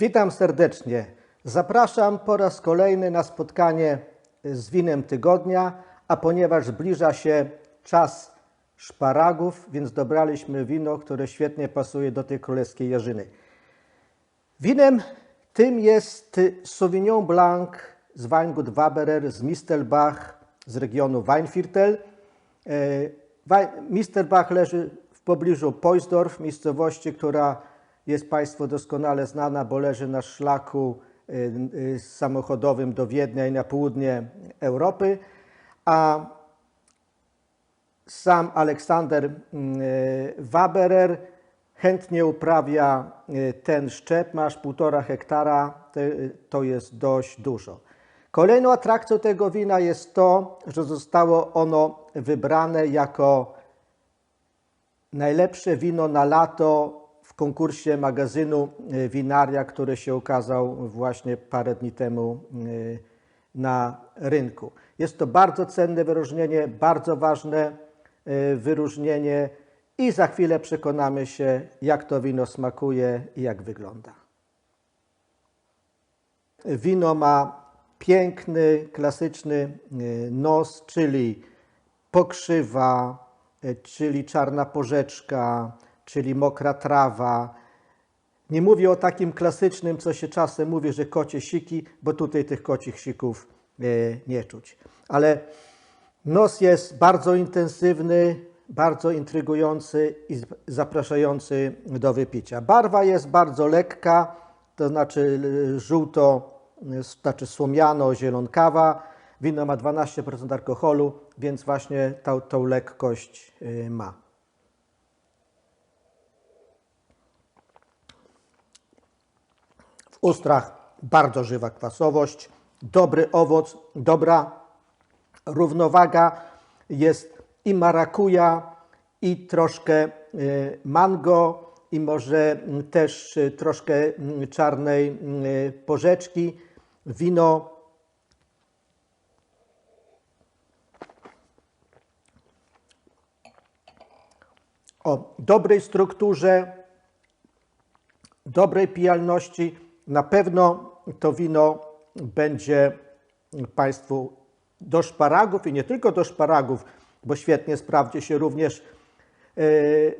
Witam serdecznie. Zapraszam po raz kolejny na spotkanie z winem tygodnia, a ponieważ zbliża się czas szparagów, więc dobraliśmy wino, które świetnie pasuje do tej królewskiej jarzyny. Winem tym jest Sauvignon Blanc z Weingut Waberer z Mistelbach z regionu Weinviertel. E, Mistelbach leży w pobliżu Poisdorf, miejscowości, która jest Państwu doskonale znana, bo leży na szlaku e, e, samochodowym do Wiednia i na południe Europy. A sam Aleksander e, Waberer chętnie uprawia ten szczep, masz półtora hektara, to jest dość dużo. Kolejną atrakcją tego wina jest to, że zostało ono wybrane jako najlepsze wino na lato w konkursie magazynu e, Winaria, który się ukazał właśnie parę dni temu e, na rynku. Jest to bardzo cenne wyróżnienie, bardzo ważne e, wyróżnienie i za chwilę przekonamy się, jak to wino smakuje i jak wygląda. Wino ma piękny, klasyczny nos, czyli pokrzywa, czyli czarna porzeczka, czyli mokra trawa. Nie mówię o takim klasycznym, co się czasem mówi, że kocie siki, bo tutaj tych kocich sików e, nie czuć. Ale nos jest bardzo intensywny, bardzo intrygujący i zapraszający do wypicia. Barwa jest bardzo lekka, to znaczy żółto, y, znaczy słomiano-zielonkawa. Wino ma 12% alkoholu, więc właśnie tą, tą lekkość y, ma. Ustrach bardzo żywa kwasowość, dobry owoc, dobra równowaga. Jest i marakuja, i troszkę y, mango, i może mm, też y, troszkę mm, czarnej y, porzeczki. Wino o dobrej strukturze, dobrej pijalności. Na pewno to wino będzie Państwu do szparagów i nie tylko do szparagów, bo świetnie sprawdzi się również e,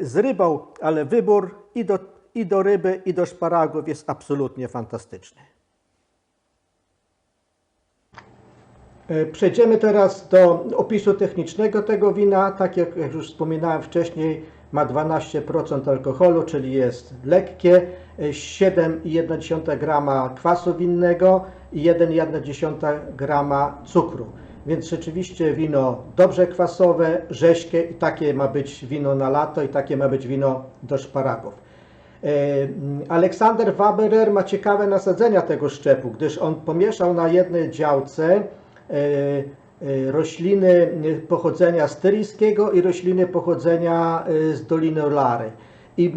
z rybą, ale wybór i do, i do ryby, i do szparagów jest absolutnie fantastyczny. Przejdziemy teraz do opisu technicznego tego wina. Tak jak już wspominałem wcześniej, ma 12% alkoholu, czyli jest lekkie, e, 7,1 grama kwasu winnego i 1,1 grama cukru. Więc rzeczywiście wino dobrze kwasowe, rześkie i takie ma być wino na lato i takie ma być wino do szparagów. E, Aleksander Waberer ma ciekawe nasadzenia tego szczepu, gdyż on pomieszał na jednej działce e, e, rośliny pochodzenia styryjskiego i rośliny pochodzenia e, z Doliny Olary. I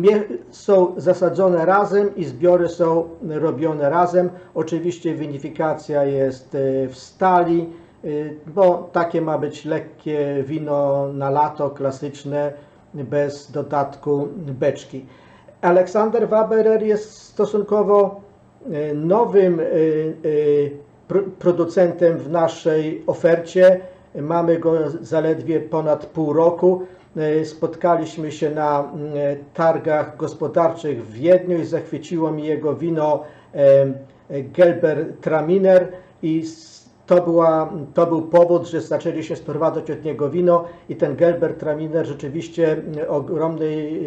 są zasadzone razem i zbiory są robione razem. Oczywiście winifikacja jest e, w stali, e, bo takie ma być lekkie wino na lato, klasyczne, bez dodatku beczki. Aleksander Waberer jest stosunkowo e, nowym e, e, producentem w naszej ofercie. Mamy go zaledwie ponad pół roku. E, Spotkaliśmy się na targach gospodarczych w Wiedniu i zachwyciło mi jego wino e, Gelber Traminer i to, była, to był powód, że zaczęliśmy sprowadzać od niego wino i ten Gelber Traminer rzeczywiście ogromnej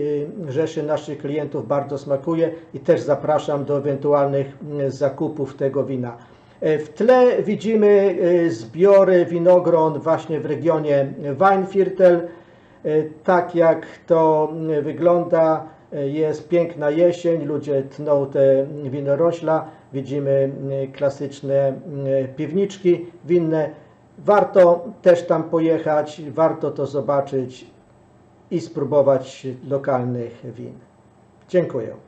y, rzeszy naszych klientów bardzo smakuje i też zapraszam do ewentualnych zakupów tego wina. E, W tle widzimy y, zbiory winogron właśnie w regionie Weinviertel. E, Tak jak to wygląda, e, jest piękna jesień, ludzie tną te winorośla, widzimy klasyczne piwniczki winne. Warto też tam pojechać, warto to zobaczyć i spróbować lokalnych win. Dziękuję.